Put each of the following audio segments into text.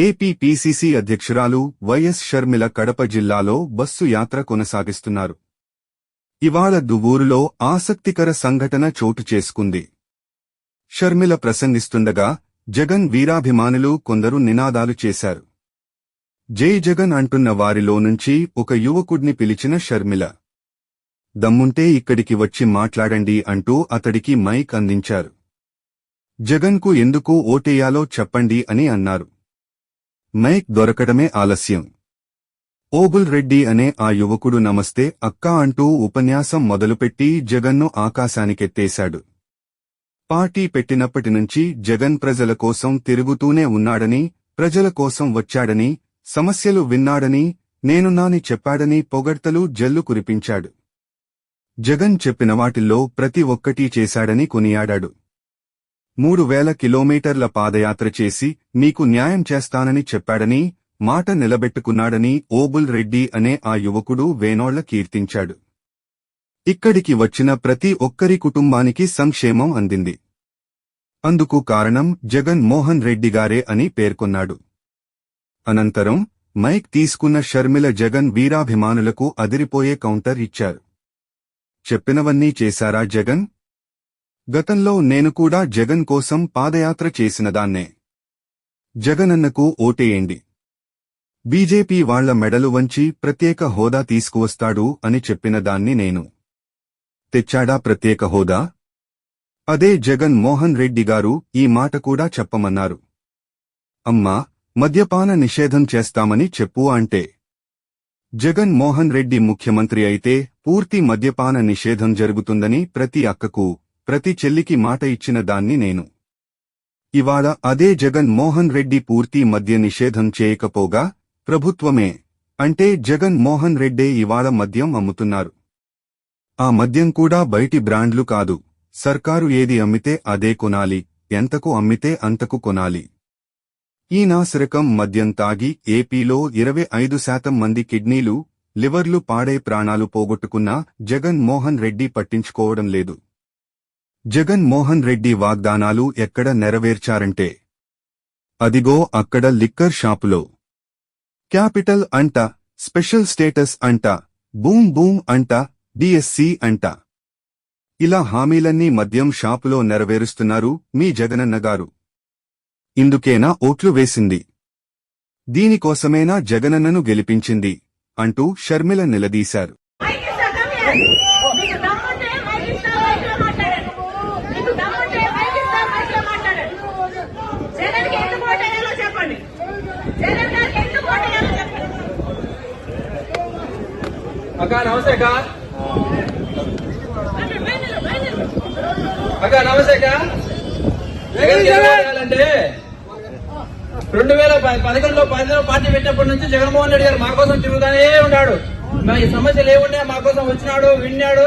APPCC అధ్యక్షురాలు YS Sharmila Kadapa జిల్లాలో bus యాత్ర కొనసాగిస్తున్నారు. ఇవాళ దువ్వూరులో ఆసక్తికర సంఘటన చోటు చేసుకుంది. షర్మిల ప్రసంగిస్తుండగా జగన్ వీరాభిమానులు కొందరు నినాదాలు చేశారు. జై జగన్ అంటున్న వారిలో నుంచి ఒక యువకుడ్ని పిలిచిన షర్మిల. దమ్ముంటే ఇక్కడికి వచ్చి మాట్లాడండి అంటూ అతడికి మైక్ అందించారు. జగన్కు ఎందుకు ఓటేయాలో చెప్పండి అని అన్నారు. మైక్ దొరకడమే ఆలస్యం. ఓబుల్ రెడ్డి అనే ఆ యువకుడు నమస్తే అక్కా అంటూ ఉపన్యాసం మొదలుపెట్టి జగన్ను ఆకాశానికెత్తేశాడు. పార్టీ పెట్టినప్పటి నుంచి జగన్ ప్రజల కోసం తిరుగుతూనే ఉన్నాడని ప్రజల కోసం వచ్చాడని సమస్యలు విన్నాడని నేనున్నాని చెప్పాడని పొగడ్తలు జల్లు కురిపించాడు. జగన్ చెప్పిన వాటిల్లో ప్రతి ఒక్కటీ చేశాడని కొనియాడాడు. మూడు వేల కిలోమీటర్ల పాదయాత్ర చేసి మీకు న్యాయం చేస్తానని చెప్పాడని మాట నిలబెట్టుకున్నాడని ఓబుల్ రెడ్డి అనే ఆ యువకుడు వేనోళ్ళ కీర్తించాడు. ఇక్కడికి వచ్చిన ప్రతి ఒక్కరి కుటుంబానికి సంక్షేమం అందింది. అందుకు కారణం జగన్ మోహన్ రెడ్డి గారే అని పేర్కొన్నాడు. అనంతరం మైక్ తీసుకున్న షర్మిల జగన్ వీరాభిమానులకు అదిరిపోయే కౌంటర్ ఇచ్చారు. చెప్పినవన్నీ చేశారా జగన్? గతంలో నేను కూడా జగన్ కోసం పాదయాత్ర చేసినదాన్నే. జగనన్నకు ఓటేయండి. బీజేపీ వాళ్ళ మెడలు వంచి ప్రత్యేక హోదా తీసుకువస్తాడు అని చెప్పిన దాన్ని నేను. తెచ్చాడా ప్రత్యేక హోదా? అదే జగన్ మోహన్ రెడ్డి గారు ఈ మాట కూడా చెప్పమన్నారు. అమ్మా మద్యపాన నిషేధం చేస్తామని చెప్పు అంటే. జగన్ మోహన్ రెడ్డి ముఖ్యమంత్రి అయితే పూర్తి మద్యపాన నిషేధం జరుగుతుందని ప్రతి అక్కకు ప్రతి చెల్లికి మాట ఇచ్చిన దాన్ని నేను. ఇవాళ అదే జగన్ మోహన్ రెడ్డి పూర్తి మద్య నిషేధం చేయకపోగా ప్రభుత్వమే. అంటే జగన్ మోహన్ రెడ్డే ఇవాళ మద్యం అమ్ముతున్నారు. ఆ మద్యం కూడా బయటి బ్రాండ్లు కాదు. సర్కారు ఏది అమ్మితే అదే కొనాలి. ఎంతకు అమ్మితే అంతకు కొనాలి. ఈ నాసిరకం మద్యం తాగి ఏపీలో ఇరవై ఐదు శాతం మంది కిడ్నీలు లివర్లు పాడే ప్రాణాలు పోగొట్టుకున్నా జగన్ మోహన్ రెడ్డి పట్టించుకోవడం లేదు. జగన్ మోహన్ రెడ్డి వాగ్దానాలు ఎక్కడ నెరవేర్చారంటే అదిగో అక్కడ లిక్కర్ షాపులో. క్యాపిటల్ అంట స్పెషల్ స్టేటస్ అంట బూమ్ బూమ్ అంట డిఎస్సి అంట. ఇలా హామీలన్నీ మద్యం షాపులో నెరవేరుస్తున్నారు మీ జగనన్న గారు ఇందుకేనా ఓట్లు వేసింది? దీనికోసమేనా జగనన్నను గెలిపించింది? అంటూ షర్మిల నిలదీశారు మైక్ ఇస్తా దమ్మే. నీకు దమ్ముంటే మైక్ ఇస్తా మైక్లో మాట్లాడండి. నీకు దమ్ముంటే మైక్ ఇస్తా మైక్లో మాట్లాడండి. జగన్కి ఎందుకు ఓటేయాలో చెప్పండి జగన్ గారికి ఎందుకు ఓటేయాలో చెప్పండి అక్క నమస్తే అక్క. అక్క నమస్తే అక్క జగన్ గెలవాలంటే రెండు వేల పదకొండులో పదిలో పార్టీ పెట్టినప్పటి నుంచి జగన్మోహన్ రెడ్డి గారు మా కోసం తిరుగుతానే ఉన్నాడు. మా ఈ సమస్యలు ఏముంటే మా కోసం వచ్చినాడు విన్నాడు.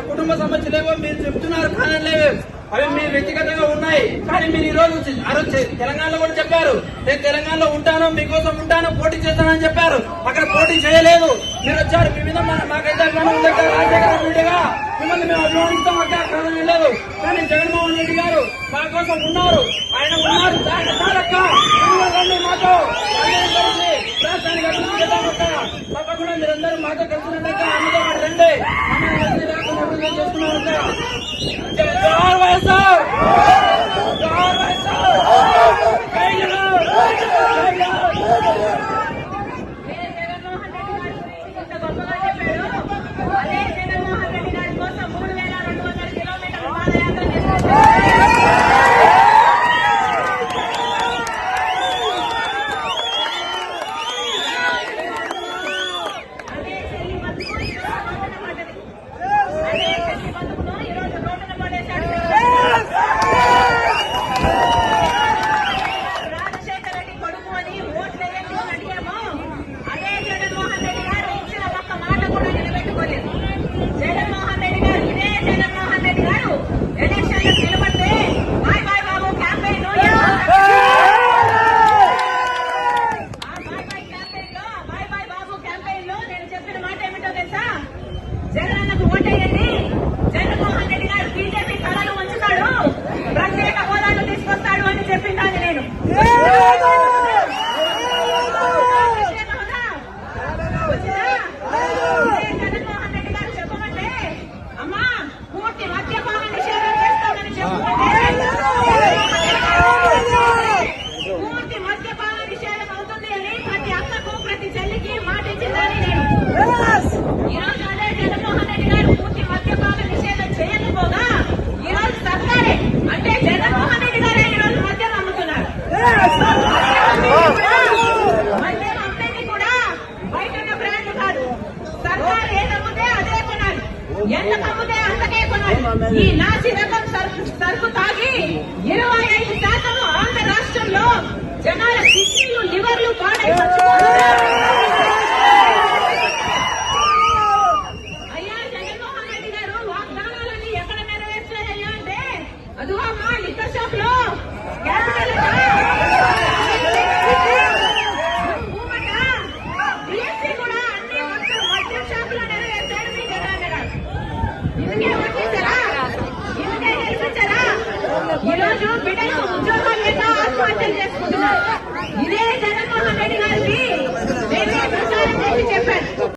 కుటుంబ సమస్యలేవో మీరు చెప్తున్నారు కానలేవో అవి మీ వ్యక్తిగతంగా ఉన్నాయి. కానీ మీరు ఈ రోజు వచ్చి- ఆ రోజు తెలంగాణలో కూడా చెప్పారు. నేను తెలంగాణలో ఉంటాను మీకోసం ఉంటాను పోటీ చేస్తానని చెప్పారు. అక్కడ పోటీ చేయలేదు. మీరు వచ్చారు. మీ మీద మాకైతే అభిమానం ఉంది రాజశేఖర రెడ్డిగా మిమ్మల్ని మేము అభిమానిస్తాం అక్క కాదని లేదు. కానీ జగన్మోహన్ రెడ్డి గారు మా కోసం ఉన్నారు. ఆయన ఉన్నారు. దానికి చాలక్క మీరు రండి మాతో. అందరం కలిసి రాష్ట్రానికి అభివృద్ధి చేద్దాం అక్క. తప్పకుండా మీరందరూ మాతో కలిసినట్లయితే రండి. చేస్తున్నారు సరుకు తాగి ఇరవై ఐదు శాతం ఆంధ్ర రాష్ట్రంలో జనాల కిడ్నీలు లివర్లు అయ్యా జగన్మోహన్ రెడ్డి గారు ఎక్కడ నెరవేర్చారయ్యా అంటే లిక్కర్ షాప్. లో కూడా అన్ని మద్యం మీ జగన్ గారు ఈ రోజు బిడ్డలు ఉద్యోగాలు లేక ఆత్మహత్యలు చేసుకుంటున్నారు. ఇదే జగన్మోహన్ రెడ్డి గారికి నేనే